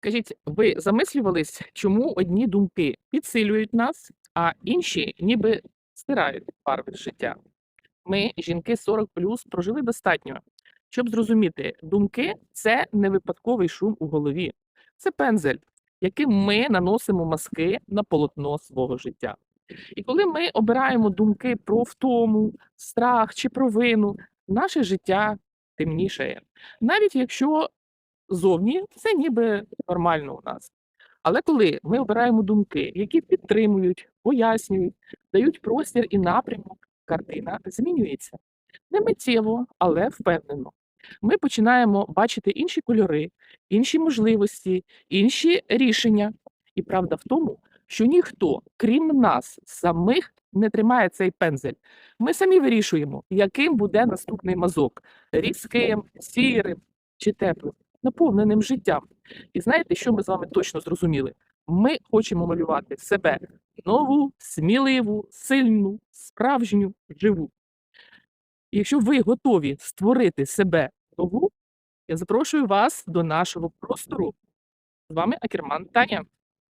Скажіть, ви замислювались, чому одні думки підсилюють нас, а інші ніби стирають з життя? Ми, жінки 40 прожили достатньо, щоб зрозуміти, думки це не випадковий шум у голові, це пензель, яким ми наносимо маски на полотно свого життя. І коли ми обираємо думки про втому, страх чи провину, наше життя темнішає. Навіть якщо зовні це ніби нормально у нас. Але коли ми обираємо думки, які підтримують, пояснюють, дають простір і напрямок, картина змінюється. Не миттєво, але впевнено. Ми починаємо бачити інші кольори, інші можливості, інші рішення. І правда в тому, що ніхто, крім нас, самих, не тримає цей пензель. Ми самі вирішуємо, яким буде наступний мазок різким, сірим чи теплим, наповненим життям. І знаєте, що ми з вами точно зрозуміли? Ми хочемо малювати себе нову, сміливу, сильну, справжню, живу. І якщо ви готові створити себе нову, я запрошую вас до нашого простору. З вами Акерман Таня.